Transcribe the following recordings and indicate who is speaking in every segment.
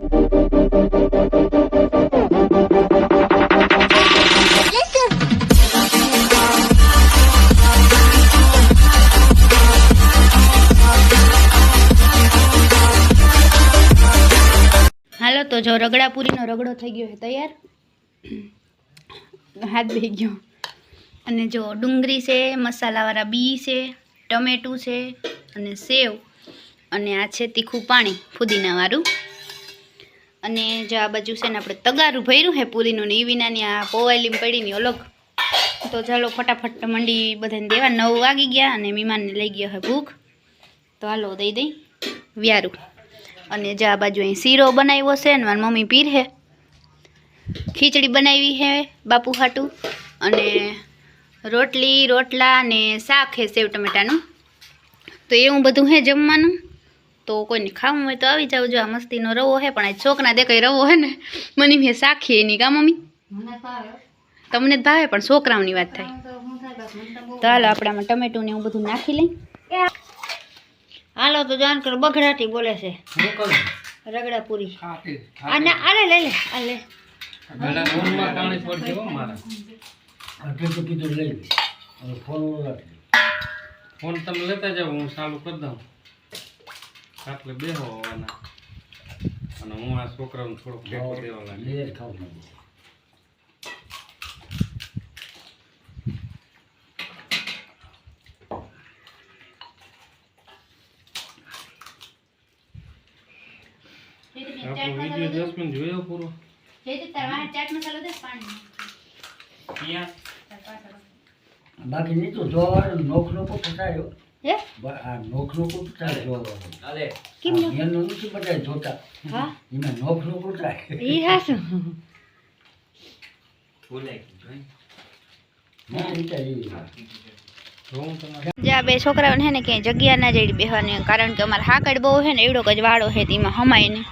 Speaker 1: હાલો, તો જો રગડાપુરીનો રગડો થઈ ગયો છે, તૈયાર? હાથ બે ગયો. અને જો ડુંગળી છે, મસાલાવાળા બી છે, ટમેટું છે, અને સેવ. અને આ છે તીખું પાણી, ફુદીનાવાળું. અને જો આ બાજુ છે ને આપણે તગારું ભર્યું છે પૂરીનું ને એ વિનાની આ પોવાયેલી પડીની અલગ. તો ચાલો ફટાફટ મંડી બધાને દેવા. નવ વાગી ગયા અને મહેમાનને લઈ ગયો હે ભૂખ. તો હાલો દઈ દઈ. વ્યારું. અને જો આ બાજુ અહીં શીરો બનાવ્યો છે ને મારી મમ્મી પીર હે. ખીચડી બનાવી છે બાપુ હાટું. અને રોટલી, રોટલા ને શાક છે સેવ ટમેટાનું. તો એવું બધું હે જમવાનું. તો કોઈને ખાવું હોય તો આવી જાવ જો આ મસ્તીનો રવો હે પણ આ છોકરા દેખાય રવો હે ને મને મેં સાખી એની કા મમ્મી? તમને જ ભાવે પણ છોકરાઓની વાત થાય. તો હાલો આપણે આમાં ટમેટું ને એવું બધું નાખી લઈ. હાલો તો જાણ કરો બગડાટી બોલે છે. રગડા પૂરી આ ના આલે લે લે આ લે.
Speaker 2: લઈ ફોન
Speaker 3: તમે લેતા જાવ હું ચાલુ કરી દઉં. આટલે બેહો હોવાના અને હું આ છોકરાઓને થોડુંક ટેકો દેવા લાગે આપણો વીડિયો દસ મિનિટ જોયો પૂરો.
Speaker 1: ચાટ મસાલો દે પાણી.
Speaker 2: બાકી નહીં તો જોવાનું નોખ નોખો પટાયો
Speaker 1: હે
Speaker 2: આ નોખ નોખો પટાય જોવાનું
Speaker 1: કેમ નો?
Speaker 2: એનું નથી પટાય જોતા
Speaker 1: હા
Speaker 2: એમાં નોખ નોખો પટાય
Speaker 1: ઈ હાસુ
Speaker 2: મેં વિચારી
Speaker 3: જોઉં તમારે
Speaker 1: જે આ બે છોકરાઓને હે ને ક્યાંય જગ્યા ના જઈ બેહવાની કારણ કે અમારે હાકડ બહુ હે ને એવડો જ વાળો હે તેમાં હમાય ને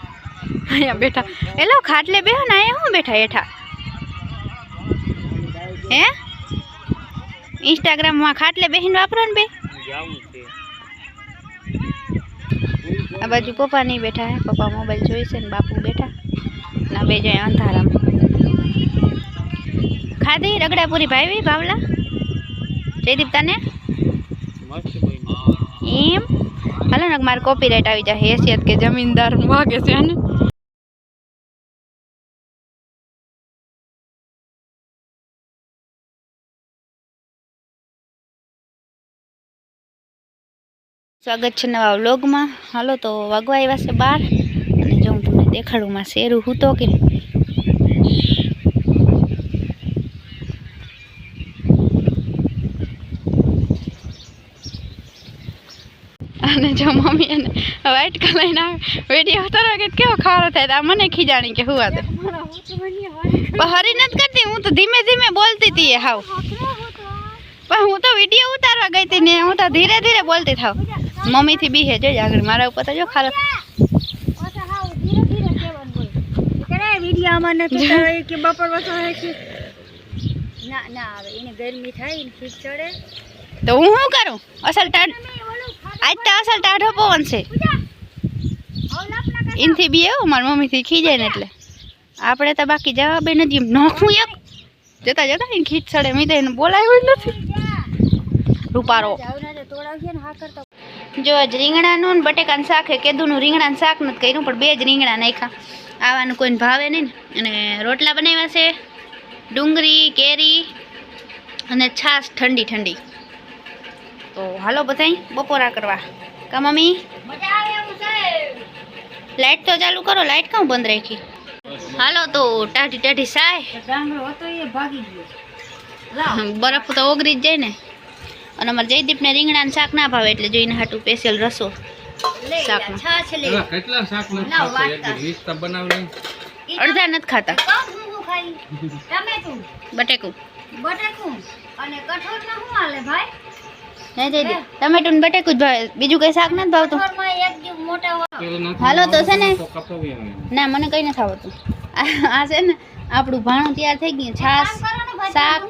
Speaker 1: અહીંયા બેઠા. એલો ખાટલે બેહો ને અહીંયા હું બેઠા હેઠા? હે? ઇન્સ્ટાગ્રામમાં ખાટલે બેહીને વાપરો ને બે. આ બાજુ પપ્પા નહીં બેઠા હે. પપ્પા મોબાઈલ જોઈશે ને બાપુ બેઠા. ના બે જાય અંધારામાં. ખાધી રગડાપુરી ભાવી ભાવલા? જયદીપ તને? એમ? હાલો ને મારે કોપીરાઇટ આવી જાય. હેસિયત કે જમીનદાર વાગે છે ને? સ્વાગત છે નવા વ્લોગમાં. હાલો તો વાગવા આવ્યા છે બહાર અને જો હું તમને દેખાડું માં શેરું હું તો કે અને જો મમ્મી એને વ્હાઈટ કલરના વીડિયો ઉતારો કે કેવો ખારો થાય. તો આ મને ખીજાણી કે હું પણ હરી નથી કરતી હું તો ધીમે ધીમે બોલતી હતી હાવ. પણ હું તો વીડિયો ઉતારવા ગઈ હતી ને હું તો ધીરે ધીરે બોલતી થાવ. મમ્મી થી બી હે જોઈ આગળ મારા ઉપર જો ખાલો.
Speaker 4: વિડીયામાં નથી ઉતારાય કે બપોર વસો કે ના ના આવે એને ગરમી થાય ખીચ ચડે
Speaker 1: તો હું શું કરું? અસલ ટાઢ આજ તો અસલ ટાઢો પવન છે. એનથી બી એવું, મારી મમ્મીથી ખીજાય ને એટલે. આપણે તો બાકી જવાબ નથી. નોખું એક. જતા જતા એને ખીચ ચડે મેં એને બોલાવ્યું નથી. રૂપારો. જો આજ રીંગણાનું ને બટેકાનું શાક હે કેદુનું રીંગણાનું શાક નથી કર્યું પણ બે જ રીંગણા નાખ્યા. આવાનું કોઈને ભાવે નહીં ને. અને રોટલા બનાવ્યા છે ડુંગળી કેરી અને છાશ ઠંડી ઠંડી. તો હાલો બધાય બપોરા કરવા. કા મમ્મી? લાઈટ તો ચાલુ કરો લાઈટ કાં બંધ રાખી. હાલો તો ટાઢી ટાઢી સાય.
Speaker 4: ભાગી ગયો.
Speaker 1: બરફ તો ઓગળી જ જાય ને. અને અમારે જયદીપને રીંગણાને શાક ના ભાવે એટલે જોઈને હાટું સ્પેશિયલ રસો અડધા નથી ખાતા. બટેકું. ટમેટું ને બટેકું જ ભાવે. બીજું કઈ શાક નથી ભાવતું. હાલો તો છે ને. મને કઈ નથી આવડતું. આ આ છે ને આપણું ભાણું તૈયાર થઈ ગયું.
Speaker 4: ભાઈ,
Speaker 1: શાક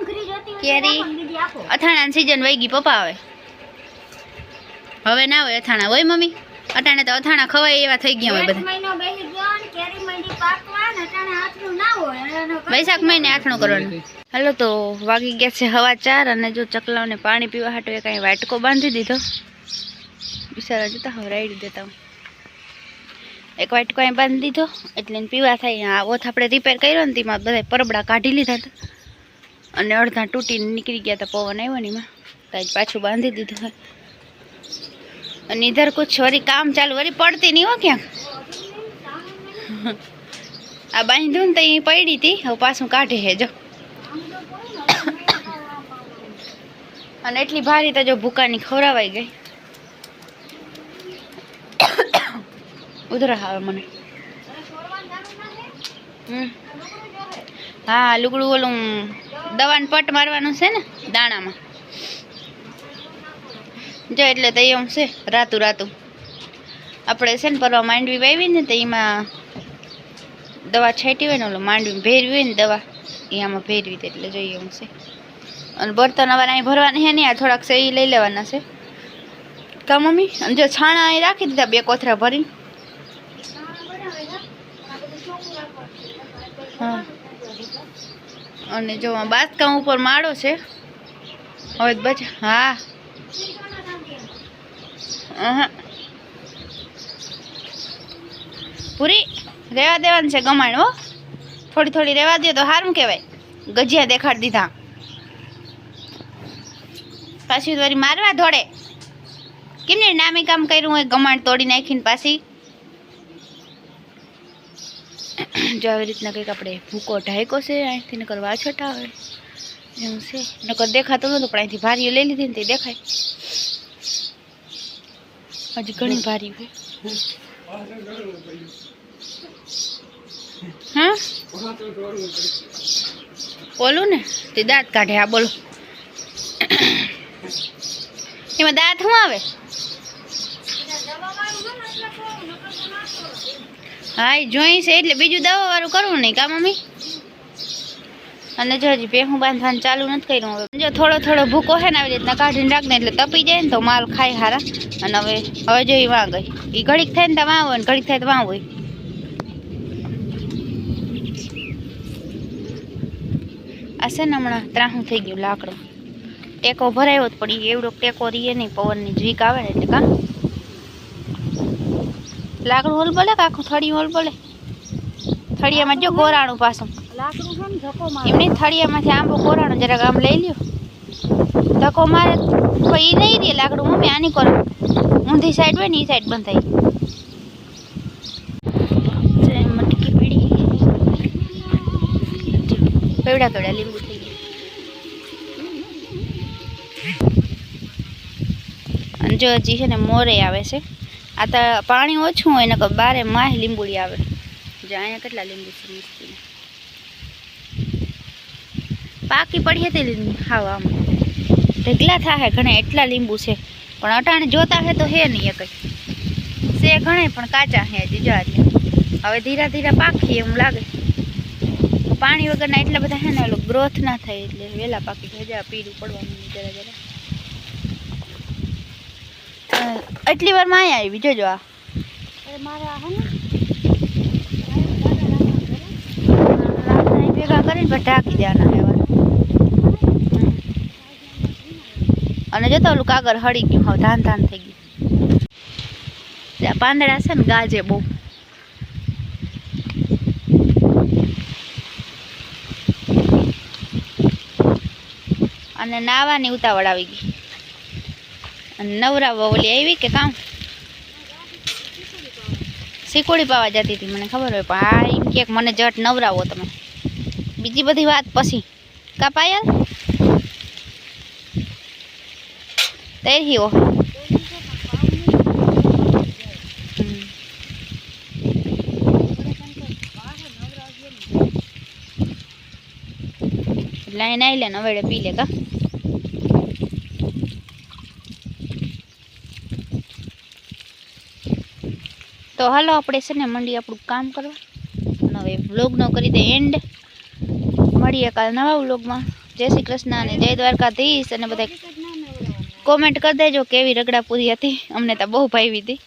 Speaker 1: કેરી. અથાણાની સિઝન વહી ગઈ પપ્પા આવે હવે ના હોય અથાણા. હોય મમ્મી? અટાણે તો અથાણા ખવાય એવા થઈ ગયા હોય બધા. વૈશાખ મહિને આથણું કરવાનું. હાલો તો વાગી ગયા છે હવા ચાર અને જો ચકલાઓને પાણી પીવા હાટો એ કાંઈ વાટકો બાંધી દીધો. બિચારા જતા હવે રાઈડ દેતા હું એક વાટકો કોઈ બાંધી દીધો. એટલે પીવા થાય. આ ઓથ આપણે રિપેર કર્યો ને તેમાં બધા પરબડા કાઢી લીધા હતા. અને અડધા તૂટીને નીકળી ગયા હતા પવન આવ્યો ને એમાં. તો પાછું બાંધી દીધું હોય. અને ઇધર કુછ વરી કામ ચાલુ, વરી પડતી નહીં હો ક્યાંક. આ બાંધ્યું ને તો એ પડી હતી. હવે પાછું કાઢે હે જો. અને એટલી ભારી તો જો ભૂકાની ખવરાવાઈ ગઈ. ઉધરા આવે મને. હા, લુગડું ઓલું દવાનું પટ મારવાનું છે ને, દાણામાં. જો એટલે તો એમ છે, રાતું રાતું. આપણે છે ને પરવા માંડવી વાવી ને તો એમાં દવા છાંટી હોય ને ઓલું માંડવી ભેરવી હોય ને દવા એ આમાં ભેરવી દે એટલે જોઈએ એમ છે. અને બર્તન અમારે અહીં ભરવાના છે ને, આ થોડાક છે લઈ લેવાના છે. કા મમ્મી? અને જો છાણા અહીં રાખી દીધા બે કોથરા ભરીને. હા. અને જો બાંધકામ ઉપર માળો છે. હવે બચ. હા. હા પૂરી? રેવા દેવાનું છે ગમાણ, હો. થોડી થોડી રેવા દે તો સારું કહેવાય. ગજિયા દેખાડી દીધા. પાછી વળી મારવા ધોડે કેમને નામી કામ કર્યું હોય, ગમાણ તોડી નાખીને પાછી. જો આવી રીતના કંઈક આપણે ભૂકો ઢાયકો છે, અહીંથી નકર વાછટ આવે. એમ છે. નકર દેખાતું નતું, પણ અહીંથી ભારીઓ લઈ લીધી ને તે દેખાય. હજી ઘણી ભારી હોય. હા? બોલું ને, તે દાંત કાઢે આ બોલો. એમાં દાંત શું આવે? હા, એ જોઈ છે, એટલે બીજું દવા વાળું કરવું નહીં, કા મમ્મી? અને જો હજી ભેહું બાંધવાનું ચાલુ નથી કર્યું હવે. જો થોડો થોડો ભૂકો છે ને, આવી રીતના કાઢીને રાખને, એટલે તપી જાય ને તો માલ ખાય હારા. અને હવે હવે જો એ વાં ગઈ એ ઘડીક થાય ને તો વાં હોય ને ઘડીક થાય તો વાં હોય આ છે ને હમણાં ત્રાહું થઈ ગયું લાકડું. ટેકો ભરાયો જ પડી એવડો ટેકો રીએ નહીં, પવનની ઝીક આવે ને એટલે કા? લાકડું હોલ બોલે આખું થળી હોલ બોલે? થળિયામાં જો ગોરાણું પાછું. એમની થળિયામાંથી આંબો ગોરાણું જરાક આમ લઈ લ્યો. ધક્કો મારે કોઈ એ નહીં રે લાકડું. મમ્મી આની કરો ઊંધી સાઈડ હોય ને એ સાઈડ બંધ થઈ પેવડા કેવડા લીંબુ થઈ ગયા. અને જો હજી છે ને મોરે આવે છે. આ તો પાણી ઓછું હોય ને કે બારે માહ લીંબુડી આવે. જો અહીંયા કેટલા લીંબુ છે મસ્તીના પાકી પડી હતી લીંબુ હાવ આમ ઢગલા થાય ઘણા એટલા લીંબુ છે પણ અટાણે જોતા હે તો હે નહીં એ કઈ. છે ઘણે પણ કાચા હે હજી જો એટલે હવે ધીરા ધીરા પાકી એમ લાગે. પાણી વગરના એટલા બધા હે ને ઓલું ગ્રોથ ના થાય એટલે વહેલા પાકી જાય જા પીળું પડવાનું જરા જરા. અ, એટલી વારમાં આવી જોજો આ
Speaker 4: અરે હે ને
Speaker 1: ભેગા કરીને પછી ઢાંકી દેવાના હે અને જોતા ઓલું કાગળ હળી ગયું હવે ધાન ધાન થઈ ગયું ત્યાં પાંદડા છે ને ગાજે બહુ અને નાવાની ઉતાવળ આવી ગઈ અને નવરાવા ઓલી આવી કે કામ? શીકોડી પાવા જતી હતી, મને ખબર હોય, પણ આ એમ કે મને જટ નવરાવો તમે. બીજી બધી વાત પછી. કા પાયલ? તૈરી ઓ હમ. લાઈન આવી લે ને, હવે પી લે કા? તો હાલો આપણે છે ને મંડી આપણું કામ કરવા. હવે વ્લોગનો કરી દે એન્ડ મળીએ કાલ નવા વ્લોગમાં જય શ્રી કૃષ્ણ અને જય દ્વારકાધીશ. અને બધા કોમેન્ટ કરી દેજો કેવી રગડાપુરી હતી. અમને તો બહુ ભાવી હતી.